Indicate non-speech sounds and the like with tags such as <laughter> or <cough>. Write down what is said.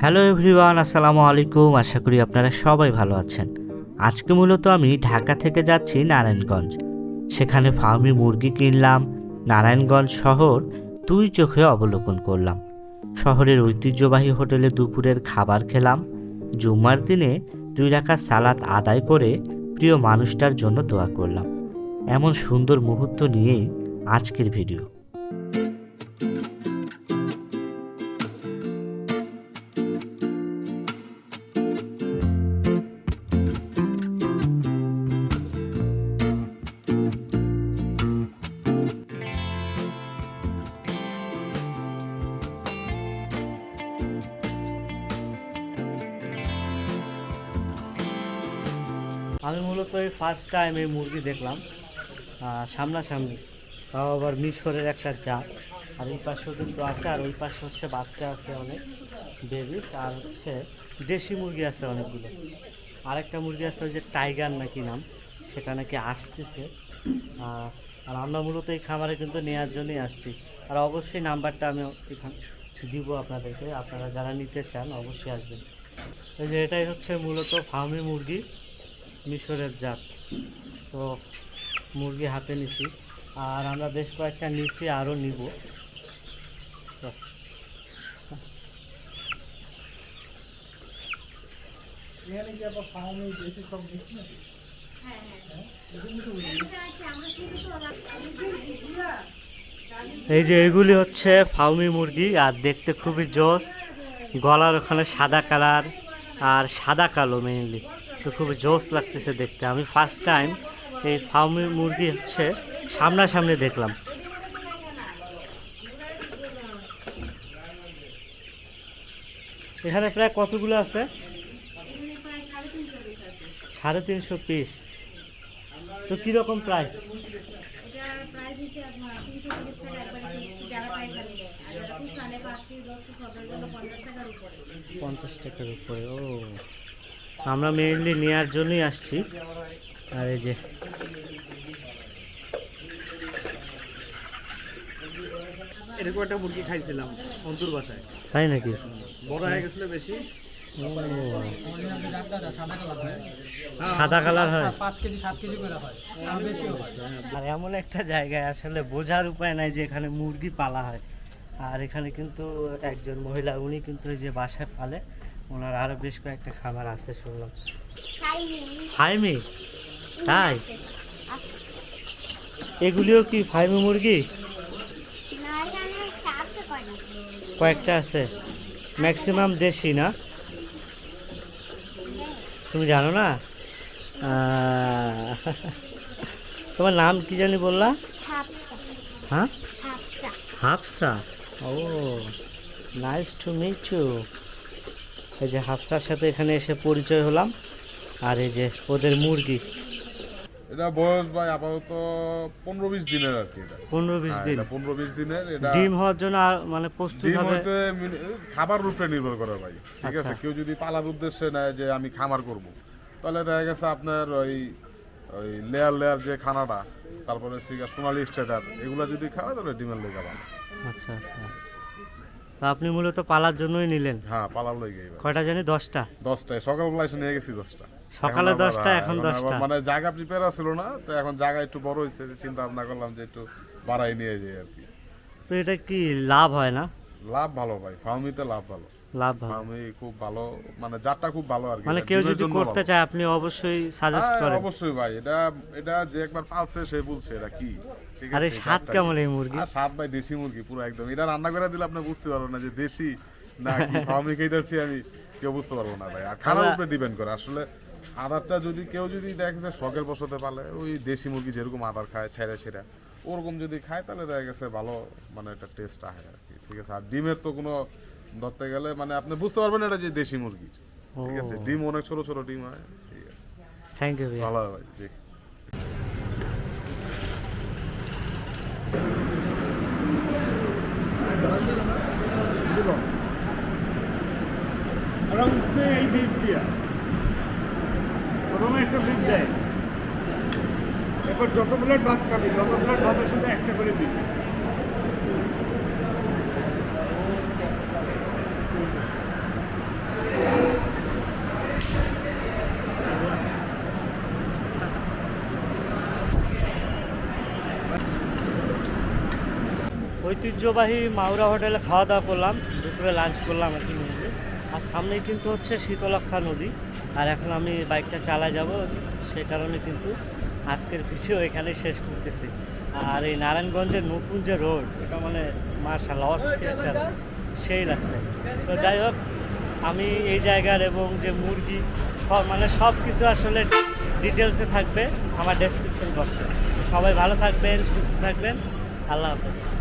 Hello everyone, আসসালামু আলাইকুম। আশা করি আপনারা সবাই ভালো আছেন। আজকে মূলত আমি ঢাকা থেকে যাচ্ছি নারায়ণগঞ্জ। সেখানে ফার্মি মুরগি কিনলাম, নারায়ণগঞ্জ শহর দুই চোখে অবলোকন করলাম। শহরের ঐতিহ্যবাহী হোটেলে দুপুরের খাবার খেলাম। জুম্মার দিনে দুই রাখা সালাত আদায় করে প্রিয় মানুষটার জন্য দোয়া করলাম। এমন সুন্দর মুহূর্ত নিয়েই আজকের ভিডিও। আমি মূলত এই ফার্স্ট টাইম এই মুরগি দেখলাম সামনাসামনি। তাও আবার মিশরের একটা জাত। আর এই পাশেও কিন্তু আছে, আর ওই পাশে হচ্ছে বাচ্চা আছে অনেক, বেবিস, আর হচ্ছে দেশি মুরগি আছে অনেকগুলো। আরেকটা মুরগি আছে ওই যে টাইগার নাকি নাম, সেটা নাকি আসতেছে। আর আমরা মূলত এই খামারে কিন্তু নেওয়ার জন্যই আসছি। আর অবশ্যই নাম্বারটা আমি এখানে দিব আপনাদেরকে, আপনারা যারা নিতে চান অবশ্যই আসবেন। এই যে এটাই হচ্ছে মূলত ফার্মি মুরগি। মিশরের জাত। তো মুরগি হাতে নিছি আর আমরা বেশ কয়েকটা নিছি আরও নিব। এখানে কি আবার ফার্মে দেশি সব দিচ্ছি নাকি? এই যে এগুলি হচ্ছে ফাউমি মুরগি আর দেখতে খুবই জোস। গলার ওখানে সাদা কালার আর সাদা কালো মেইনলি তো খুবই জোস লাগতেছে দেখতে। আমি ফার্স্ট টাইম এই ফাউমি মুরগি হচ্ছে সামনাসামনি দেখলাম। এখানে প্রায় কতগুলো আছে? সাড়ে তিনশো পিস তো কীরকম প্রাইস পঞ্চাশ টাকার উপরে। ও। আমরা মেইনলি নেওয়ার জন্যই আসছি। আর এই যে এরকম একটা মুরগি খাইছিলাম অন্তুর বাসায়। তাই নাকি? বড় হয়ে গেছিল বেশি। সাদা কালার হয়। পাঁচ কেজি সাত কেজি করে হয়। আর এমন একটা জায়গায় আসলে বোঝার উপায় নাই যে এখানে মুরগি পালা হয়। আর এখানে কিন্তু একজন মহিলা উনি কিন্তু এই যে বাসায় পালে। ওনার আরও বেশ কয়েকটা খাবার আছে শুনলাম। ফাইমি তাই এগুলিও কি ফাইমি মুরগি? কয়েকটা আছে। ম্যাক্সিমাম দেশি না? তুমি জানো না? তোমার নাম কি জানি বললা? হ্যাঁ? হাফসা। ও নাইস টু মিট ইউ এই যে হাফসার সাথে এখানে এসে পরিচয় হলাম আর এই যে ওদের মুরগি। এটা বয়স ভাই আপাতত পনেরো বিশ দিনের আর কি এটা। পনেরো বিশ হ্যাঁ, দিন। পনেরো বিশ দিনের এটা ডিম হওয়ার জন্য মানে প্রস্তুত ডিম হবে খাবার রূপে নির্ভর করে ভাই ঠিক আছে? আচ্ছা। কেউ যদি পালার উদ্দেশ্যে নেয় যে আমি খামার করব তাহলে দেখা গেছে আপনার ওই ওই লেয়ার লেয়ার যে খানাটা তারপরে সিগা সোনালি স্টেটার এগুলো যদি খাওয়া তাহলে ডিমের লেগে পাবে আচ্ছা আচ্ছা। তা আপনি মূলত পালার জন্যই নিলেন। হ্যাঁ পালার লই গেই কয়টা জানি? দশটা। দশটায় সকালবেলা এসে নিয়ে গেছি দশটা। সকালে দশটা, হ্যাঁ, এখন দশটা। মানে জায়গা প্রিপেয়ার ছিল না তো এখন জায়গা একটু বড় হয়েছে চিন্তা ভাবনা করলাম যে একটু বাড়াই নিয়ে যাই আর কি। তো এটা কি লাভ হয় না? লাভ ভালো ভাই ফার্মিতে লাভ ভালো। লাভ ভালো ফার্মি খুব ভালো মানে জাতটা খুব ভালো আর কি। মানে কেউ যদি করতে চায় আপনি অবশ্যই সাজেস্ট হ্যাঁ, করেন। অবশ্যই ভাই এটা এটা যে একবার পালছে সে বুঝছে এটা কি? ঠিক আরে স্বাদ কেমন এই মুরগি আর স্বাদ ভাই দেশি মুরগি পুরো একদম। এটা রান্না করে দিলে আপনি বুঝতে পারবেন না যে দেশি না কি <laughs> ফার্মি খাইতেছি আমি কেউ বুঝতে পারব না ভাই। আর উপরে ডিপেন্ড করে। আসলে আদারটা যদি কেউ যদি দেখে যে শখের বসতে পারে ওই দেশি মুরগি যেরকম আদার খায় ছেড়ে ছেড়ে ওরকম যদি খায় তাহলে দেখা গেছে ভালো মানে একটা টেস্ট আসে আর কি। ঠিক আছে আর ডিমের তো কোনো ধরতে গেলে মানে আপনি বুঝতে পারবেন এটা যে দেশি মুরগি। ঠিক আছে? ডিম অনেক ছোট ছোট ডিম হয়। থ্যাংক ইউ ভালো হয় ভাই জি। ওরা উঠছে এই বীজ দিয়া প্রথমে একটা বীজ দেয়। এরপর যত প্লেট ভাত খাবি তত প্লেট ভাতের সাথে একটা করে দিবি ঐতিহ্যবাহী মাউরা হোটেলে খাওয়া দাওয়া করলাম, দুপুরে লাঞ্চ করলাম আর কি নিজে আর সামনেই কিন্তু হচ্ছে শীতলক্ষা নদী। আর এখন আমি বাইকটা চালা যাব সেই কারণে কিন্তু আজকের ভিডিও এখানে শেষ করতেছি। আর এই নারায়ণগঞ্জের নতুন যে রোড এটা মানে মার্শাল অস্থির একটা সেই লাগছে তো যাই হোক, আমি এই জায়গার এবং যে মুরগি, সব- মানে সব কিছু আসলে ডিটেলসে থাকবে আমার ডেসক্রিপশন বক্সে সবাই ভালো থাকবেন, সুস্থ থাকবেন। আল্লাহ হাফেজ।